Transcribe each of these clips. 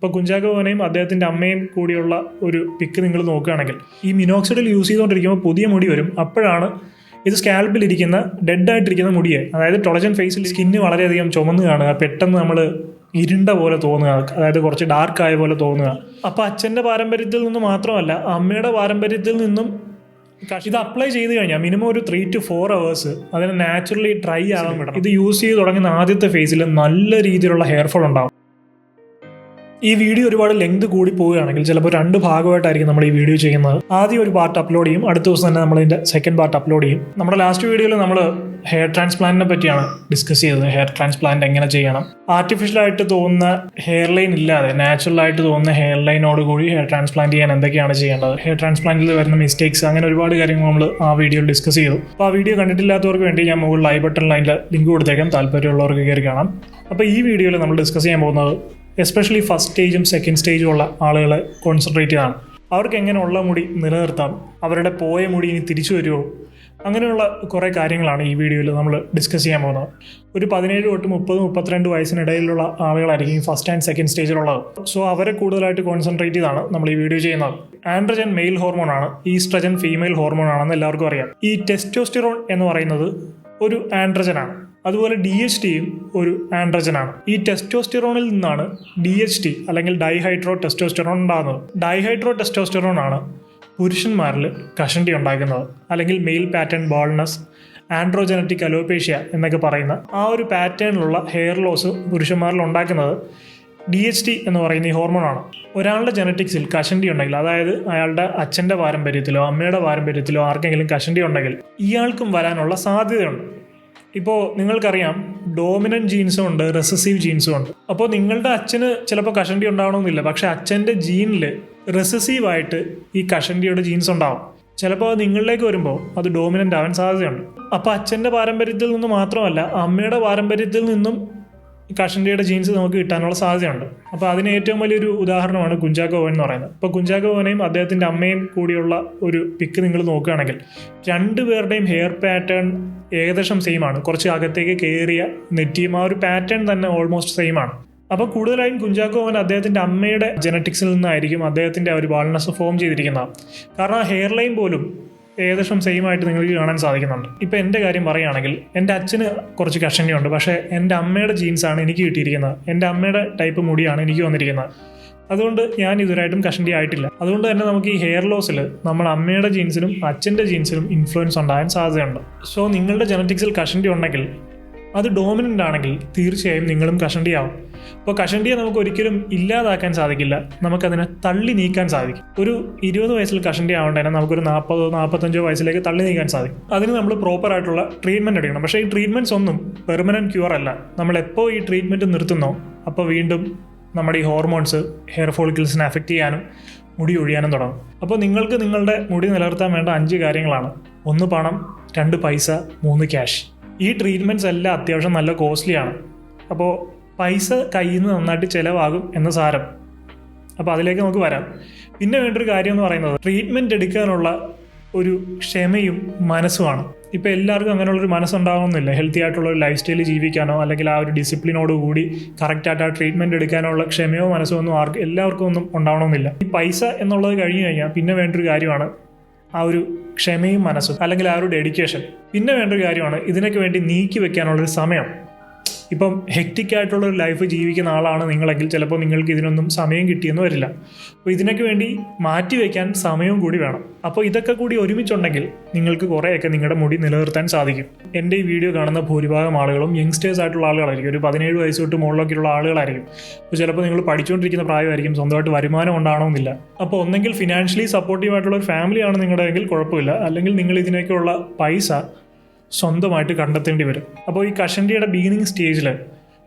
ഇപ്പോൾ കുഞ്ചാക്കോ ബോബനെയും അദ്ദേഹത്തിന്റെ അമ്മയും കൂടിയുള്ള ഒരു പിക്ക് നിങ്ങൾ നോക്കുകയാണെങ്കിൽ ഈ മിനോക്സിഡിൽ യൂസ് ചെയ്തുകൊണ്ടിരിക്കുമ്പോൾ പുതിയ മുടി വരും. അപ്പോഴാണ് ഇത് സ്കാൽപ്പിൽ ഇരിക്കുന്ന ഡെഡ് ആയിട്ടിരിക്കുന്ന മുടിയെ അതായത് ടൊളജൻ ഫേസിൽ സ്കിന്ന് വളരെയധികം ചുമന്ന് കാണുക പെട്ടെന്ന് നമ്മൾ ഇരുണ്ട പോലെ തോന്നുക അതായത് കുറച്ച് ഡാർക്ക് ആയ പോലെ തോന്നുക. അപ്പോൾ അച്ഛന്റെ പാരമ്പര്യത്തിൽ നിന്ന് മാത്രമല്ല അമ്മയുടെ പാരമ്പര്യത്തിൽ നിന്നും ഇത് അപ്ലൈ ചെയ്ത് കഴിഞ്ഞാൽ മിനിമം ഒരു ത്രീ ടു ഫോർ അവേഴ്സ് അതിന് നാച്ചുറലി ഡ്രൈ ആകാൻ വിടണം. ഇത് യൂസ് ചെയ്ത് തുടങ്ങുന്ന ആദ്യത്തെ ഫേസിൽ നല്ല രീതിയിലുള്ള ഹെയർ ഫോൾ ഉണ്ടാവും. ഈ വീഡിയോ ഒരുപാട് ലെങ്ത് കൂടി പോവുകയാണെങ്കിൽ ചിലപ്പോൾ രണ്ട് ഭാഗമായിട്ടായിരിക്കും നമ്മൾ ഈ വീഡിയോ ചെയ്യുന്നത്. ആദ്യം ഒരു പാർട്ട് അപ്ലോഡ് ചെയ്യും. അടുത്ത ദിവസം തന്നെ നമ്മൾ ഇതിന്റെ സെക്കൻഡ് പാർട്ട് അപ്ലോഡ് ചെയ്യും. നമ്മുടെ ലാസ്റ്റ് വീഡിയോയിൽ നമ്മൾ ഹെയർ ട്രാൻസ്പ്ലാന്റിനെ പറ്റിയാണ് ഡിസ്കസ് ചെയ്തത്. ഹെയർ ട്രാൻസ്പ്ലാന്റ് എങ്ങനെ ചെയ്യണം? ആർട്ടിഫിഷ്യൽ ആയിട്ട് തോന്നുന്ന ഹെയർ ലൈൻ ഇല്ലാതെ നാച്ചുറൽ ആയിട്ട് തോന്നുന്ന ഹെയർ ലൈനോട് കൂടി ഹെയർ ട്രാൻസ്പ്ലാന്റ് ചെയ്യാൻ എന്തൊക്കെയാണ് ചെയ്യേണ്ടത്? ഹെയർ ട്രാൻസ്പ്ലാന്റിൽ വരുന്ന മിസ്റ്റേക്സ് അങ്ങനെ ഒരുപാട് കാര്യങ്ങൾ നമ്മൾ ആ വീഡിയോയിൽ ഡിസ്കസ് ചെയ്തു. അപ്പോൾ ആ വീഡിയോ കണ്ടിട്ടില്ലാത്തവർക്ക് വേണ്ടി ഞാൻ മുകളിൽ ഐ ബട്ടൺ ലൈനിൽ ലിങ്ക് കൊടുത്തേക്കാം. താല്പര്യമുള്ളവർക്ക് കയറി കാണാം. അപ്പോൾ ഈ വീഡിയോയിൽ നമ്മൾ ഡിസ്കസ് ചെയ്യാൻ പോകുന്നത് എസ്പെഷ്യലി ഫസ്റ്റ് സ്റ്റേജും സെക്കൻഡ് സ്റ്റേജും ഉള്ള ആളുകളെ കോൺസെൻട്രേറ്റ് ചെയ്താണ് അവർക്ക് എങ്ങനെ ഉള്ള മുടി നിലനിർത്താം? അവരുടെ പോയ മുടി ഇനി തിരിച്ചു വരുമോ അങ്ങനെയുള്ള കുറേ കാര്യങ്ങളാണ് ഈ വീഡിയോയിൽ നമ്മൾ ഡിസ്കസ് ചെയ്യാൻ പോകുന്നത്. ഒരു പതിനേഴ് തൊട്ട് മുപ്പത് മുപ്പത്തിരണ്ട് വയസ്സിനിടയിലുള്ള ആളുകളായിരിക്കും ഫസ്റ്റ് ആൻഡ് സെക്കൻഡ് സ്റ്റേജിലുള്ളത് സോ അവരെ കൂടുതലായിട്ട് കോൺസെൻട്രേറ്റ് ചെയ്താണ് നമ്മൾ ഈ വീഡിയോ ചെയ്യുന്നത്. ആൻഡ്രജൻ മെയിൽ ഹോർമോൺ ആണ്. ഈസ്ട്രജൻ ഫീമെയിൽ ഹോർമോൺ ആണെന്ന് എല്ലാവർക്കും അറിയാം. ഈ ടെസ്റ്റോസ്റ്റിറോൺ എന്ന് പറയുന്നത് ഒരു ആൻഡ്രജൻ ആണ്. അതുപോലെ ഡി എച്ച് ടിയും ഒരു ആൻഡ്രജനാണ്. ഈ ടെസ്റ്റോസ്റ്റിറോണിൽ നിന്നാണ് ഡി എച്ച് ടി അല്ലെങ്കിൽ ഡൈഹൈഡ്രോ ടെസ്റ്റോസ്റ്റിറോൺ ഉണ്ടാകുന്നത്. ഡൈഹൈഡ്രോ ടെസ്റ്റോസ്റ്റിറോൺ ആണ് പുരുഷന്മാരിൽ കഷണ്ടി ഉണ്ടാക്കുന്നത് അല്ലെങ്കിൽ male pattern baldness androgenetic alopecia എന്നൊക്കെ പറയുന്ന ആ ഒരു പാറ്റേണിലുള്ള ഹെയർ ലോസ് പുരുഷന്മാരിൽ ഉണ്ടാക്കുന്നത് ഡി എച്ച് ടി എന്ന് പറയുന്ന ഈ ഹോർമോണാണ് ഒരാളുടെ ജനറ്റിക്സിൽ കഷണ്ടി ഉണ്ടെങ്കിൽ അതായത് അയാളുടെ അച്ഛന്റെ പാരമ്പര്യത്തിലോ അമ്മയുടെ പാരമ്പര്യത്തിലോ ആർക്കെങ്കിലും കഷണ്ടി ഉണ്ടെങ്കിൽ ഇയാൾക്കും വരാനുള്ള സാധ്യതയുണ്ട്. ഇപ്പോൾ നിങ്ങൾക്കറിയാം ഡോമിനന്റ് ജീൻസും ഉണ്ട് റെസസീവ് ജീൻസും ഉണ്ട്. അപ്പോൾ നിങ്ങളുടെ അച്ഛന് ചിലപ്പോൾ കഷണ്ടി ഉണ്ടാവണമെന്നില്ല പക്ഷെ അച്ഛന്റെ ജീനിൽ റെസസീവ് ആയിട്ട് ഈ കഷണ്ടിയുടെ ജീൻസ് ഉണ്ടാവും. ചിലപ്പോൾ അത് നിങ്ങളിലേക്ക് വരുമ്പോൾ അത് ഡോമിനന്റ് ആവാൻ സാധ്യതയുണ്ട്. അപ്പോൾ അച്ഛന്റെ പാരമ്പര്യത്തിൽ നിന്ന് മാത്രമല്ല അമ്മയുടെ പാരമ്പര്യത്തിൽ നിന്നും കഷണ്ടിയുടെ ജീൻസ് നമുക്ക് കിട്ടാനുള്ള സാധ്യതയുണ്ട്. അപ്പോൾ അതിന് ഏറ്റവും വലിയൊരു ഉദാഹരണമാണ് കുഞ്ചാക്കോവൻ എന്ന് പറയുന്നത്. അപ്പോൾ കുഞ്ചാക്കോവനെയും അദ്ദേഹത്തിന്റെ അമ്മയും കൂടിയുള്ള ഒരു പിക്ക് നിങ്ങൾ നോക്കുകയാണെങ്കിൽ രണ്ടുപേരുടെയും ഹെയർ പാറ്റേൺ ഏകദേശം സെയിം ആണ്. കുറച്ച് അകത്തേക്ക് കയറിയ നെറ്റിയും ആ ഒരു പാറ്റേൺ തന്നെ ഓൾമോസ്റ്റ് സെയിം ആണ്. അപ്പോൾ കൂടുതലായും കുഞ്ചാക്കോ അവൻ അദ്ദേഹത്തിന്റെ അമ്മയുടെ ജനറ്റിക്സിൽ നിന്നായിരിക്കും അദ്ദേഹത്തിന്റെ ആ ഒരു ബാൾനസ് ഫോം ചെയ്തിരിക്കുന്നത്. കാരണം ആ ഹെയർ ലൈൻ പോലും ഏകദേശം സെയിം ആയിട്ട് നിങ്ങൾക്ക് കാണാൻ സാധിക്കുന്നുണ്ട്. ഇപ്പം എന്റെ കാര്യം പറയുകയാണെങ്കിൽ എന്റെ അച്ഛന് കുറച്ച് കഷണിയുണ്ട് പക്ഷേ എന്റെ അമ്മയുടെ ജീൻസാണ് എനിക്ക് കിട്ടിയിരിക്കുന്നത്. എന്റെ അമ്മയുടെ ടൈപ്പ് മുടിയാണ് എനിക്ക് വന്നിരിക്കുന്നത്. അതുകൊണ്ട് ഞാൻ ഇതുവരായിട്ടും കഷണ്ടി ആയിട്ടില്ല അതുകൊണ്ട് തന്നെ നമുക്ക് ഈ ഹെയർ ലോസിൽ നമ്മൾ അമ്മയുടെ ജീൻസിനും അച്ഛന്റെ ജീൻസിനും ഇൻഫ്ലുവൻസ് ഉണ്ടാകാൻ സാധ്യതയുണ്ട്. സോ നിങ്ങളുടെ ജനറ്റിക്സിൽ കഷണ്ടി ഉണ്ടെങ്കിൽ അത് ഡോമിനന്റ് ആണെങ്കിൽ തീർച്ചയായും നിങ്ങളും കഷണ്ടിയാവും. അപ്പോൾ കഷണ്ടിയെ നമുക്ക് ഒരിക്കലും ഇല്ലാതാക്കാൻ സാധിക്കില്ല. നമുക്കതിനെ തള്ളി നീക്കാൻ സാധിക്കും. ഒരു ഇരുപത് വയസ്സിൽ കഷണ്ടി ആവേണ്ടതിനെ നമുക്കൊരു നാൽപ്പതോ നാൽപ്പത്തഞ്ചോ വയസ്സിലേക്ക് തള്ളി നീക്കാൻ സാധിക്കും. അതിന് നമ്മൾ പ്രോപ്പർ ആയിട്ടുള്ള ട്രീറ്റ്മെന്റ് എടുക്കണം. പക്ഷേ ഈ ട്രീറ്റ്മെന്റ്സ് ഒന്നും പെർമനന്റ് ക്യൂർ അല്ല. നമ്മൾ എപ്പോൾ ഈ ട്രീറ്റ്മെന്റ് നിർത്തുന്നോ അപ്പോൾ വീണ്ടും നമ്മുടെ ഈ ഹോർമോൺസ് ഹെയർ ഫോളിക്കിൾസിനെ അഫക്റ്റ് ചെയ്യാനും മുടി ഒഴിയാനും തുടങ്ങും. അപ്പോൾ നിങ്ങൾക്ക് നിങ്ങളുടെ മുടി നിലനിർത്താൻ വേണ്ട അഞ്ച് കാര്യങ്ങളാണ്. ഒന്ന് പണം രണ്ട് പൈസ മൂന്ന് ക്യാഷ് ഈ ട്രീറ്റ്മെന്റ്സ് എല്ലാം അത്യാവശ്യം നല്ല കോസ്റ്റ്ലിയാണ് അപ്പോൾ പൈസ കയ്യിൽ നിന്ന് നന്നായിട്ട് ചിലവാകും എന്ന സാരം. അപ്പോൾ അതിലേക്ക് നമുക്ക് വരാം. പിന്നെ വേണ്ടൊരു കാര്യം എന്ന് പറയുന്നത് ട്രീറ്റ്മെന്റ് എടുക്കാനുള്ള ഒരു ക്ഷമയും മനസ്സുമാണ്. ഇപ്പോൾ എല്ലാവർക്കും അങ്ങനെയുള്ളൊരു മനസ്സുണ്ടാവുന്നില്ല. ഹെൽത്തി ആയിട്ടുള്ള ഒരു ലൈഫ് സ്റ്റൈൽ ജീവിക്കാനോ അല്ലെങ്കിൽ ആ ഒരു ഡിസിപ്ലിനോട് കൂടി കറക്റ്റായിട്ട് ആ ട്രീറ്റ്മെന്റ് എടുക്കാനുള്ള ക്ഷമയോ മനസ്സോ ഒന്നും ആർക്ക് എല്ലാവർക്കും ഒന്നും ഉണ്ടാവണമെന്നില്ല. ഈ പൈസ എന്നുള്ളത് കഴിഞ്ഞു കഴിഞ്ഞാൽ പിന്നെ വേണ്ടൊരു കാര്യമാണ് ആ ഒരു ക്ഷമയും മനസ്സും അല്ലെങ്കിൽ ആ ഒരു ഡെഡിക്കേഷൻ പിന്നെ വേണ്ടൊരു കാര്യമാണ് ഇതിനൊക്കെ വേണ്ടി നീക്കി വെക്കാനുള്ളൊരു സമയം. ഇപ്പം ഹെക്റ്റിക് ലൈഫ് ജീവിക്കുന്ന ആളാണ് നിങ്ങളെങ്കിൽ ചിലപ്പോൾ നിങ്ങൾക്ക് ഇതിനൊന്നും സമയം കിട്ടിയെന്ന് വരില്ല. അപ്പോൾ ഇതിനൊക്കെ വേണ്ടി മാറ്റി വയ്ക്കാൻ സമയവും കൂടി വേണം. അപ്പോൾ ഇതൊക്കെ കൂടി ഒരുമിച്ചുണ്ടെങ്കിൽ നിങ്ങൾക്ക് കുറേയൊക്കെ നിങ്ങളുടെ മുടി നിലനിർത്താൻ സാധിക്കും. എന്റെ ഈ വീഡിയോ കാണുന്ന ഭൂരിഭാഗം ആളുകളും യങ്സ്റ്റേഴ്സ് ആയിട്ടുള്ള ആളുകളായിരിക്കും. ഒരു പതിനേഴ് വയസ്സ് തൊട്ട് മുകളിലൊക്കെയുള്ള ആളുകളായിരിക്കും. അപ്പോൾ ചിലപ്പോൾ നിങ്ങൾ പഠിച്ചുകൊണ്ടിരിക്കുന്ന പ്രായമായിരിക്കും. സ്വന്തമായിട്ട് വരുമാനം ഉണ്ടാവണമെന്നില്ല. അപ്പോൾ ഒന്നെങ്കിൽ ഫിനാൻഷ്യലി സപ്പോർട്ടീവ് ആയിട്ടുള്ള ഒരു ഫാമിലിയാണ് നിങ്ങളുടെയെങ്കിൽ കുഴപ്പമില്ല. അല്ലെങ്കിൽ നിങ്ങൾ ഇതിനൊക്കെയുള്ള പൈസ സ്വന്തമായിട്ട് കണ്ടെത്തേണ്ടി വരും. അപ്പോൾ ഈ കഷണ്ടിയുടെ ബിഗിനിങ് സ്റ്റേജിൽ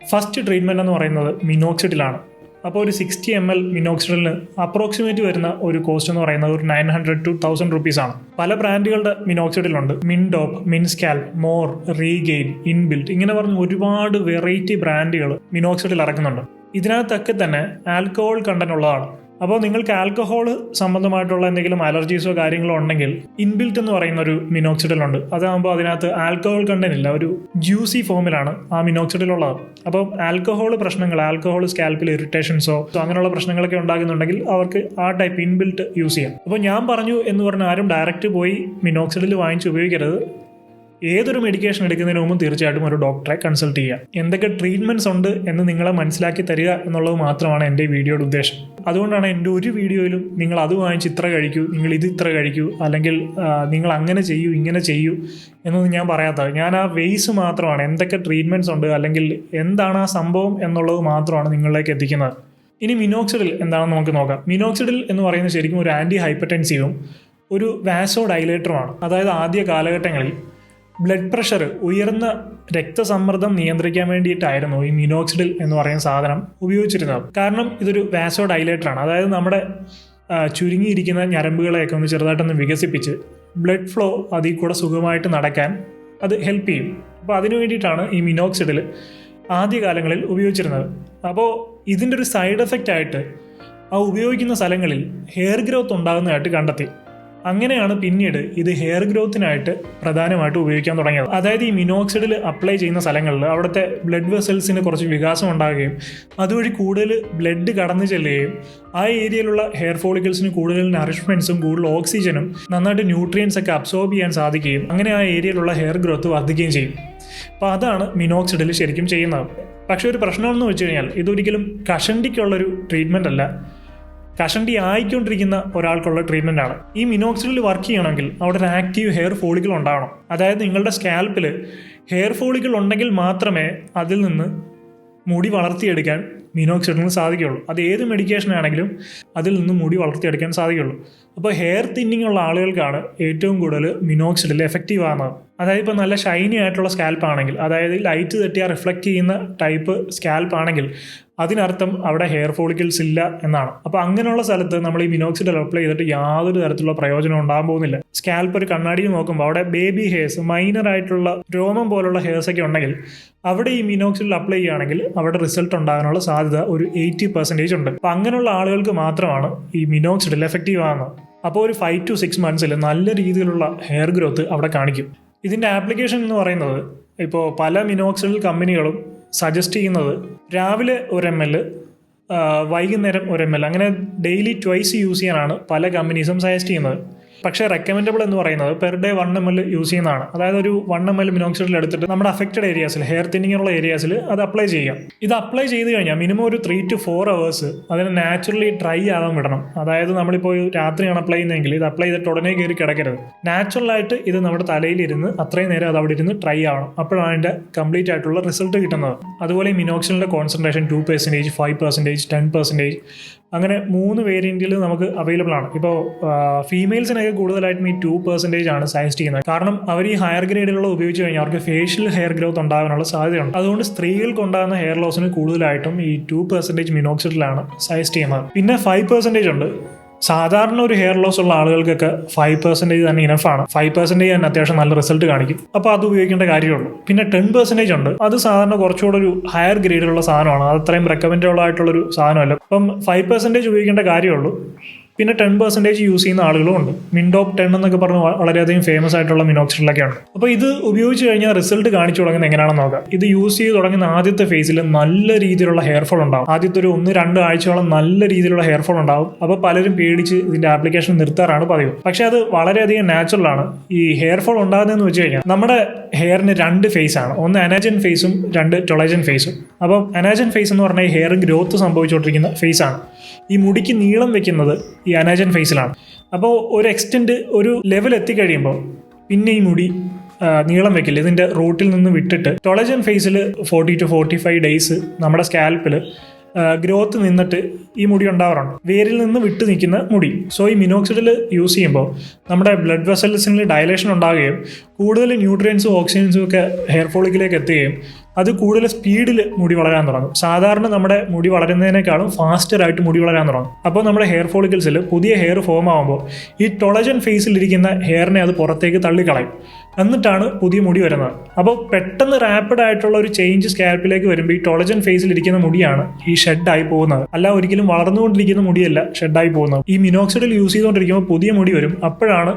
ഫസ്റ്റ് ട്രീറ്റ്മെന്റ് എന്ന് പറയുന്നത് മിനോക്സിഡിലാണ് അപ്പോൾ ഒരു സിക്സ്റ്റി എം എൽ മിനോക്സിഡിലിന് അപ്രോക്സിമേറ്റ് വരുന്ന ഒരു കോസ്റ്റ് എന്ന് പറയുന്നത് ഒരു nine hundred two thousand rupees ആണ്. പല ബ്രാൻഡുകളുടെ മിനോക്സിഡിലുണ്ട് Mintop Minscal Morr Regaine inbuilt ഇങ്ങനെ പറഞ്ഞ് ഒരുപാട് വെറൈറ്റി ബ്രാൻഡുകൾ മിനോക്സിഡിൽ ഇറക്കുന്നുണ്ട് ഇതിനകത്തൊക്കെ തന്നെ ആൽക്കഹോൾ കണ്ടന്റ് ഉള്ളതാണ്. അപ്പോൾ നിങ്ങൾക്ക് ആൽക്കഹോൾ സംബന്ധമായിട്ടുള്ള എന്തെങ്കിലും അലർജീസോ കാര്യങ്ങളോ ഉണ്ടെങ്കിൽ ഇൻബിൽറ്റ് എന്ന് പറയുന്ന ഒരു മിനോക്സിഡിൽ ഉണ്ട്. അതാകുമ്പോൾ അതിനകത്ത് ആൽക്കഹോൾ കണ്ടന്റ് ഇല്ല. ഒരു ജ്യൂസി ഫോമിലാണ് ആ മിനോക്സിഡിൽ ഉള്ളത്. അപ്പോൾ ആൽക്കഹോൾ പ്രശ്നങ്ങൾ ആൽക്കഹോൾ സ്കാൽപ്പിൽ ഇറിറ്റേഷൻസോ അങ്ങനെയുള്ള പ്രശ്നങ്ങളൊക്കെ ഉണ്ടാകുന്നുണ്ടെങ്കിൽ അവർക്ക് ആ ടൈപ്പ് ഇൻബിൽറ്റ് യൂസ് ചെയ്യാം. അപ്പോൾ ഞാൻ പറഞ്ഞു എന്ന് പറഞ്ഞാൽ ആരും ഡയറക്റ്റ് പോയി മിനോക്സിഡിൽ വാങ്ങിച്ച് ഉപയോഗിക്കരുത്. ഏതൊരു മെഡിക്കേഷൻ എടുക്കുന്നതിന് മുമ്പ് തീർച്ചയായിട്ടും ഒരു ഡോക്ടറെ കൺസൾട്ട് ചെയ്യുക. എന്തൊക്കെ ട്രീറ്റ്മെന്റ്സ് ഉണ്ട് എന്ന് നിങ്ങളെ മനസ്സിലാക്കി തരിക എന്നുള്ളത് മാത്രമാണ് എന്റെ വീഡിയോയുടെ ഉദ്ദേശം. അതുകൊണ്ടാണ് എന്റെ ഒരു വീഡിയോയിലും നിങ്ങൾ അത് വാങ്ങിച്ച് ഇത്ര കഴിക്കൂ നിങ്ങൾ ഇത് ഇത്ര കഴിക്കൂ അല്ലെങ്കിൽ നിങ്ങൾ അങ്ങനെ ചെയ്യൂ ഇങ്ങനെ ചെയ്യൂ എന്നൊന്നും ഞാൻ പറയാത്തത്. ഞാൻ ആ വേസ് മാത്രമാണ് എന്തൊക്കെ ട്രീറ്റ്മെന്റ്സ് ഉണ്ട് അല്ലെങ്കിൽ എന്താണ് ആ സംഭവം എന്നുള്ളത് മാത്രമാണ് നിങ്ങളിലേക്ക് എത്തിക്കുന്നത്. ഇനി മിനോക്സിഡിൽ എന്താണെന്ന് നമുക്ക് നോക്കാം. മിനോക്സിഡിൽ എന്ന് പറയുന്നത് ശരിക്കും ഒരു ആന്റി ഹൈപ്പർടെൻസീവും ഒരു വാസോ ഡൈലേറ്ററുമാണ് അതായത് ആദ്യ കാലഘട്ടങ്ങളിൽ ബ്ലഡ് പ്രഷർ ഉയർന്ന രക്തസമ്മർദ്ദം നിയന്ത്രിക്കാൻ വേണ്ടിയിട്ടായിരുന്നു ഈ മിനോക്സിഡിൽ എന്ന് പറയുന്ന സാധനം ഉപയോഗിച്ചിരുന്നത്. കാരണം ഇതൊരു വാസോ ഡൈലേറ്ററാണ് അതായത് നമ്മുടെ ചുരുങ്ങിയിരിക്കുന്ന ഞരമ്പുകളെയൊക്കെ ഒന്ന് ചെറുതായിട്ടൊന്ന് വികസിപ്പിച്ച് ബ്ലഡ് ഫ്ലോ അതിൽ കൂടെ സുഖമായിട്ട് നടക്കാൻ അത് ഹെൽപ്പ് ചെയ്യും. അപ്പോൾ അതിനു വേണ്ടിയിട്ടാണ് ഈ മിനോക്സിഡിൽ ആദ്യകാലങ്ങളിൽ ഉപയോഗിച്ചിരുന്നത്. അപ്പോൾ ഇതിന്റെ ഒരു സൈഡ് എഫക്റ്റ് ആയിട്ട് ആ ഉപയോഗിക്കുന്ന സ്ഥലങ്ങളിൽ ഹെയർ ഗ്രോത്ത് ഉണ്ടാകുന്നതായിട്ട് കണ്ടെത്തി. അങ്ങനെയാണ് പിന്നീട് ഇത് ഹെയർ ഗ്രോത്തിനായിട്ട് പ്രധാനമായിട്ട് ഉപയോഗിക്കാൻ തുടങ്ങിയത്. അതായത് ഈ മിനോക്സിഡിൽ അപ്ലൈ ചെയ്യുന്ന സ്ഥലങ്ങളിൽ അവിടുത്തെ ബ്ലഡ് വെസൽസിന് കുറച്ച് വികാസം ഉണ്ടാകുകയും അതുവഴി കൂടുതൽ ബ്ലഡ് കടന്നു ചെല്ലുകയും ആ ഏരിയയിലുള്ള ഹെയർ ഫോളിക്കിൾസിന് കൂടുതൽ നറിഷ്മെൻസും കൂടുതൽ ഓക്സിജനും നന്നായിട്ട് ന്യൂട്രിയൻസ് ഒക്കെ അബ്സോർബ് ചെയ്യാൻ സാധിക്കുകയും അങ്ങനെ ആ ഏരിയയിലുള്ള ഹെയർ ഗ്രോത്ത് വർദ്ധിക്കുകയും ചെയ്യും. അപ്പോൾ അതാണ് മിനോക്സിഡിൽ ശരിക്കും ചെയ്യുന്നത്. പക്ഷേ ഒരു പ്രശ്നമെന്ന് വെച്ച് കഴിഞ്ഞാൽ ഇതൊരിക്കലും കഷണ്ടിക്കുള്ളൊരു ട്രീറ്റ്മെന്റ് അല്ല. കഷണ്ടി ആയിക്കൊണ്ടിരിക്കുന്ന ഒരാൾക്കുള്ള ട്രീറ്റ്മെന്റ് ആണ്. ഈ മിനോക്സിഡിൽ വർക്ക് ചെയ്യണമെങ്കിൽ അവിടെ ഒരു ആക്റ്റീവ് ഹെയർ ഫോളിക്കിൾ ഉണ്ടാവണം. അതായത് നിങ്ങളുടെ സ്കാൽപ്പിൽ ഹെയർ ഫോളിക്കിൾ ഉണ്ടെങ്കിൽ മാത്രമേ അതിൽ നിന്ന് മുടി വളർത്തിയെടുക്കാൻ മിനോക്സിഡിന് സാധിക്കുകയുള്ളൂ. അത് ഏത് മെഡിക്കേഷൻ ആണെങ്കിലും അതിൽ നിന്ന് മുടി വളർത്തിയെടുക്കാൻ സാധിക്കുകയുള്ളൂ. അപ്പോൾ ഹെയർ തിന്നിങ് ഉള്ള ആളുകൾക്കാണ് ഏറ്റവും കൂടുതൽ മിനോക്സിഡിൽ എഫക്റ്റീവ് ആകുന്നത് അതായത് ഇപ്പോൾ നല്ല ഷൈനി ആയിട്ടുള്ള സ്കാൽപ്പ് ആണെങ്കിൽ അതായത് ലൈറ്റ് തട്ടിയാൽ റിഫ്ലക്റ്റ് ചെയ്യുന്ന ടൈപ്പ് സ്കാൽപ്പ് ആണെങ്കിൽ അതിനർത്ഥം അവിടെ ഹെയർ ഫോളിക്കിൾസ് ഇല്ല എന്നാണ്. അപ്പോൾ അങ്ങനെയുള്ള സ്ഥലത്ത് നമ്മൾ ഈ മിനോക്സിഡൽ അപ്ലൈ ചെയ്തിട്ട് യാതൊരു തരത്തിലുള്ള പ്രയോജനം ഉണ്ടാകാൻ പോകുന്നില്ല. സ്കാൽപ്പ് ഒരു കണ്ണാടിയിൽ നോക്കുമ്പോൾ അവിടെ ബേബി ഹെയർസ് മൈനർ ആയിട്ടുള്ള രോമം പോലുള്ള ഹെയർസ് ഒക്കെ ഉണ്ടെങ്കിൽ അവിടെ ഈ മിനോക്സിഡൽ അപ്ലൈ ചെയ്യുകയാണെങ്കിൽ അവിടെ റിസൾട്ട് ഉണ്ടാകാനുള്ള സാധ്യത ഒരു എയ്റ്റി പെർസെന്റേജ് ഉണ്ട്. അപ്പോൾ അങ്ങനെയുള്ള ആളുകൾക്ക് മാത്രമാണ് ഈ മിനോക്സിഡിൽ എഫക്റ്റീവ് ആകുന്നത് അപ്പോൾ ഒരു ഫൈവ് ടു സിക്സ് മന്ത്സിൽ നല്ല രീതിയിലുള്ള ഹെയർ ഗ്രോത്ത് അവിടെ കാണിക്കും. ഇതിന്റെ ആപ്ലിക്കേഷൻ എന്ന് പറയുന്നത് ഇപ്പോൾ പല മിനോക്സിഡിൽ കമ്പനികളും സജസ്റ്റ് ചെയ്യുന്നത് രാവിലെ ഒരു എം എൽ വൈകുന്നേരം ഒരു എം എൽ അങ്ങനെ ഡെയിലി ട്വൈസ് യൂസ് ചെയ്യാനാണ് പല കമ്പനീസും സജസ്റ്റ് ചെയ്യുന്നത്. പക്ഷേ റെക്കമെൻഡബിൾ എന്ന് പറയുന്നത് per day one M L use ചെയ്യുന്നതാണ്. അതായത് ഒരു വൺ എം എൽ മിനോക്സിഡിൽ എടുത്തിട്ട് നമ്മുടെ അഫക്റ്റഡ് ഏരിയാസിൽ ഹെയർ തിന്നിങ് ഉള്ള ഏരിയാസിൽ അത് അപ്ലൈ ചെയ്യാം. ഇത് അപ്ലൈ ചെയ്ത് കഴിഞ്ഞാൽ മിനിമം ഒരു ത്രീ ടു ഫോർ അവേഴ്സ് അതിനെ നാച്ചുറലി ഡ്രൈ ആവാൻ വിടണം. അതായത് നമ്മളിപ്പോൾ രാത്രിയാണ് അപ്ലൈ ചെയ്യുന്നതെങ്കിൽ ഇത് അപ്ലൈ ചെയ്തിട്ട് ഉടനെ കയറി കിടക്കരുത്. നാച്ചുറലായിട്ട് ഇത് നമ്മുടെ തലയിലിരുന്ന് അത്രയും നേരം അത് അവിടെ ഇരുന്ന് ഡ്രൈ ആവണം. അപ്പോഴാണ് അതിന്റെ കംപ്ലീറ്റ് ആയിട്ടുള്ള റിസൾട്ട് കിട്ടുന്നത്. അതുപോലെ ഈ concentration two percentage five percentage ten percentage അങ്ങനെ മൂന്ന് വേരിയന്റിൽ നമുക്ക് അവൈലബിൾ ആണ്. ഇപ്പോൾ ഫീമെയിൽസിനൊക്കെ കൂടുതലായിട്ടും ഈ ടു പെർസെന്റേജ് ആണ് സജസ്റ്റ് ചെയ്യുന്നത്. കാരണം അവർ ഈ ഹയർ ഗ്രേഡിലുള്ള ഉപയോഗിച്ച് കഴിഞ്ഞാൽ അവർക്ക് ഫേഷ്യൽ ഹെയർ ഗ്രോത്ത് ഉണ്ടാകാനുള്ള സാധ്യതയുണ്ട്. അതുകൊണ്ട് സ്ത്രീകൾക്ക് ഉണ്ടാകുന്ന ഹെയർ ലോസിന് കൂടുതലായിട്ടും ഈ ടു പെർസെന്റേജ് മിനോക്സിഡിലാണ് സജസ്റ്റ് ചെയ്യുന്നത്. പിന്നെ ഫൈവ് പെർസെന്റേജ് ഉണ്ട്. സാധാരണ ഒരു ഹെയർ ലോസ് ഉള്ള ആളുകൾക്കൊക്കെ ഫൈവ് പെർസെന്റേജ് തന്നെ ഇനഫാണ് ഫൈവ് പെർസെന്റേജ് തന്നെ അത്യാവശ്യം നല്ല റിസൾട്ട് കാണിക്കും. അപ്പോൾ അത് ഉപയോഗിക്കേണ്ട കാര്യമുള്ളൂ. പിന്നെ ടെൻ പെർസെന്റേജ് ഉണ്ട്. അത് സാധാരണ കുറച്ചുകൂടെ ഒരു ഹയർ ഗ്രേഡിലുള്ള സാധനമാണ്. അത് അത്രയും റെക്കമെൻഡബിൾ ആയിട്ടുള്ളൊരു സാധനമല്ല. അപ്പം ഫൈവ് പെർസെന്റേജ് ഉപയോഗിക്കേണ്ട കാര്യമുള്ളൂ. പിന്നെ ടെൻ പെർസെന്റേജ് യൂസ് ചെയ്യുന്ന ആളുകളും ഉണ്ട്. മിൻഡോപ്പ് ടെൻ എന്നൊക്കെ പറഞ്ഞ് വളരെയധികം ഫേമസ് ആയിട്ടുള്ള മിനോക്സിഡിലൊക്കെയാണ് അപ്പോൾ ഇത് ഉപയോഗിച്ച് കഴിഞ്ഞാൽ റിസൾട്ട് കാണിച്ചു തുടങ്ങുന്നത് എങ്ങനെയാണെന്ന് നോക്കാം. ഇത് യൂസ് ചെയ്ത് തുടങ്ങുന്ന ആദ്യത്തെ ഫേസിൽ നല്ല രീതിയിലുള്ള ഹെയർ ഫോൾ ഉണ്ടാവും. ആദ്യത്തെ ഒരു ഒന്ന് രണ്ട് ആഴ്ചയോളം നല്ല രീതിയിലുള്ള ഹെയർ ഫോൾ ഉണ്ടാവും. അപ്പോൾ പലരും പേടിച്ച് ഇതിന്റെ ആപ്ലിക്കേഷൻ നിർത്താറാണ് പതിവ്. പക്ഷേ അത് വളരെയധികം നാച്ചുറൽ ആണ്. ഈ ഹെയർ ഫോൾ ഉണ്ടാകുന്നതെന്ന് വെച്ച് കഴിഞ്ഞാൽ നമ്മുടെ ഹെയറിന് രണ്ട് ഫേസ് ആണ്. ഒന്ന് അനാജൻ ഫേസും രണ്ട് ടൊളജൻ ഫേസും അപ്പോൾ അനാജൻ ഫേസ് എന്ന് പറഞ്ഞാൽ ഹെയർ ഗ്രോത്ത് സംഭവിച്ചുകൊണ്ടിരിക്കുന്ന ഫേസ് ആണ്. ഈ മുടിക്ക് നീളം വെക്കുന്നത് ഈ അനാജൻ ഫേസിലാണ്. അപ്പോൾ ഒരു എക്സ്റ്റെൻഡ് ഒരു ലെവൽ എത്തിക്കഴിയുമ്പോൾ പിന്നെ ഈ മുടി നീളം വെക്കില്ല. ഇതിന്റെ റൂട്ടിൽ നിന്ന് വിട്ടിട്ട് ടൊളജൻ ഫേസിൽ forty two forty five days നമ്മുടെ സ്കാൽപ്പിൽ ഗ്രോത്ത് നിന്നിട്ട് ഈ മുടി ഉണ്ടാവാറുണ്ട്. വേരിൽ നിന്ന് വിട്ട് നിൽക്കുന്ന മുടി. സോ ഈ മിനോക്സിഡിൽ യൂസ് ചെയ്യുമ്പോൾ നമ്മുടെ ബ്ലഡ് വെസൽസിൽ ഡയലേഷൻ ഉണ്ടാകുകയും കൂടുതൽ ന്യൂട്രിയൻസും ഓക്സിജൻസും ഒക്കെ ഹെയർ ഫോളിക്കിലേക്ക് എത്തുകയും അത് കൂടുതൽ സ്പീഡിൽ മുടി വളരാൻ തുടങ്ങും. സാധാരണ നമ്മുടെ മുടി വളരുന്നതിനേക്കാളും ഫാസ്റ്റർ ആയിട്ട് മുടി വളരാൻ തുടങ്ങും. അപ്പോൾ നമ്മുടെ ഹെയർ ഫോളിക്കിൾസിൽ പുതിയ ഹെയർ ഫോം ആകുമ്പോൾ ഈ ടൊളജൻ ഫേസിലിരിക്കുന്ന ഹെയറിനെ അത് പുറത്തേക്ക് തള്ളിക്കളയും. എന്നിട്ടാണ് പുതിയ മുടി വരുന്നത്. അപ്പോൾ പെട്ടെന്ന് റാപ്പിഡ് ആയിട്ടുള്ള ഒരു ചേഞ്ച് സ്കാൽപ്പിലേക്ക് വരുമ്പോൾ ഈ ടൊളജൻ ഫേസിൽ ഇരിക്കുന്ന മുടിയാണ് ഈ ഷെഡായി പോകുന്നത്. അല്ല ഒരിക്കലും വളർന്നുകൊണ്ടിരിക്കുന്ന മുടിയല്ല ഷെഡായി പോകുന്നത്. ഈ മിനോക്സിഡിൽ യൂസ് ചെയ്തുകൊണ്ടിരിക്കുമ്പോൾ പുതിയ മുടി വരും. അപ്പോഴാണ്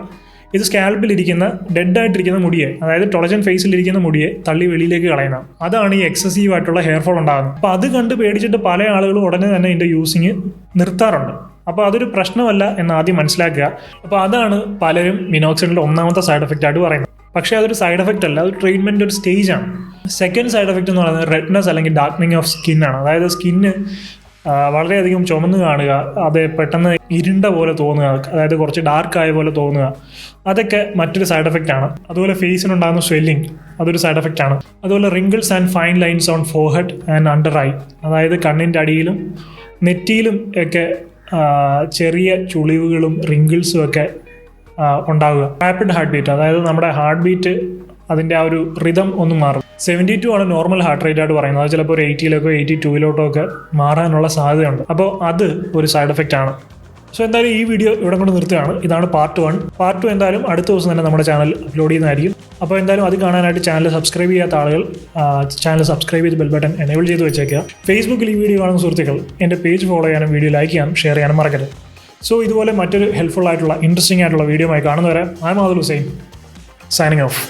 ഇത് സ്കാൽപ്പിലിരിക്കുന്ന ഡെഡ് ആയിട്ടിരിക്കുന്ന മുടിയെ അതായത് ടൊളജൻ ഫേസിലിരിക്കുന്ന മുടിയെ തള്ളി വെളിയിലേക്ക് കളയുന്നത് അതാണ് ഈ എക്സസീവ് ആയിട്ടുള്ള ഹെയർ ഫോൾ ഉണ്ടാകുന്നത്. അപ്പോൾ അത് കണ്ട് പേടിച്ചിട്ട് പല ആളുകളും ഉടനെ തന്നെ ഇതിന്റെ യൂസിങ് നിർത്താറുണ്ട്. അപ്പോൾ അതൊരു പ്രശ്നമല്ല എന്ന് ആദ്യം മനസ്സിലാക്കുക. അപ്പോൾ അതാണ് പലരും മിനോക്സിഡിന്റെ ഒന്നാമത്തെ സൈഡ് എഫക്റ്റ് ആയിട്ട് പറയുന്നത്. പക്ഷേ അതൊരു സൈഡ് എഫക്റ്റ് അല്ല അത് ട്രീറ്റ്മെന്റ് ഒരു സ്റ്റേജ് ആണ്. സെക്കൻഡ് സൈഡ് എഫക്റ്റ് എന്ന് പറയുന്നത് റെഡ്നെസ് അല്ലെങ്കിൽ ഡാർക്കനിങ് ഓഫ് സ്കിൻ ആണ്. അതായത് സ്കിന്ന് വളരെയധികം ചുമന്നു കാണുക അത് പെട്ടെന്ന് ഇരുണ്ട പോലെ തോന്നുക അതായത് കുറച്ച് ഡാർക്ക് ആയ പോലെ തോന്നുക അതൊക്കെ മറ്റൊരു സൈഡ് എഫക്റ്റ് ആണ്. അതുപോലെ ഫേസിനുണ്ടാകുന്ന സ്വെല്ലിംഗ് അതൊരു സൈഡ് എഫക്റ്റ് ആണ്. അതുപോലെ wrinkles and fine lines on forehead and under eye അതായത് കണ്ണിന്റെ അടിയിലും നെറ്റിയിലും ഒക്കെ ചെറിയ ചുളിവുകളും റിങ്കിൾസും ഒക്കെ ഉണ്ടാവുക. റാപ്പിഡ് ഹാർട്ട് ബീറ്റ് അതായത് നമ്മുടെ ഹാർട്ട് ബീറ്റ് അതിന്റെ ആ ഒരു റിതം ഒന്ന് മാറും. സെവന്റി ടു ആണ് നോർമൽ ഹാർട്ട് റേറ്റ് ആയിട്ട് പറയുന്നത്. അത് ചിലപ്പോൾ ഒരു എയ്റ്റിയിലേക്കോ എയ്റ്റി ടൂയിലോട്ടോ ഒക്കെ മാറാനുള്ള സാധ്യതയുണ്ട്. അപ്പോൾ അത് ഒരു സൈഡ് എഫക്റ്റ് ആണ്. സോ എന്തായാലും ഈ വീഡിയോ ഇവിടെ കൊണ്ട് നിർത്തുകയാണ്. ഇതാണ് പാർട്ട് വൺ പാർട്ട് ടു എന്തായാലും അടുത്ത ദിവസം തന്നെ നമ്മുടെ ചാനൽ അപ്ലോഡ് ചെയ്യുന്നതായിരിക്കും. അപ്പോൾ എന്തായാലും അത് കാണാനായിട്ട് ചാനൽ സബ്സ്ക്രൈബ് ചെയ്യാത്ത ആളുകൾ ചാനൽ സബ്സ്ക്രൈബ് ചെയ്ത് ബെൽ ബട്ടൺ എനേബിൾ ചെയ്ത് വെച്ചേക്കുക. ഫേസ്ബുക്കിൽ ഈ വീഡിയോ കാണുന്ന സുഹൃത്തുക്കൾ എന്റെ പേജ് ഫോളോ ചെയ്യാനും വീഡിയോ ലൈക്ക് ചെയ്യാനും ഷെയർ ചെയ്യാനും മറക്കരുത്. സോ ഇതുപോലെ മറ്റൊരു ഹെൽപ്ഫുൾ ആയിട്ടുള്ള ഇൻട്രസ്റ്റിംഗ് ആയിട്ടുള്ള വീഡിയോ ആയി കാണുന്നവരെ I Mathul Hussain signing off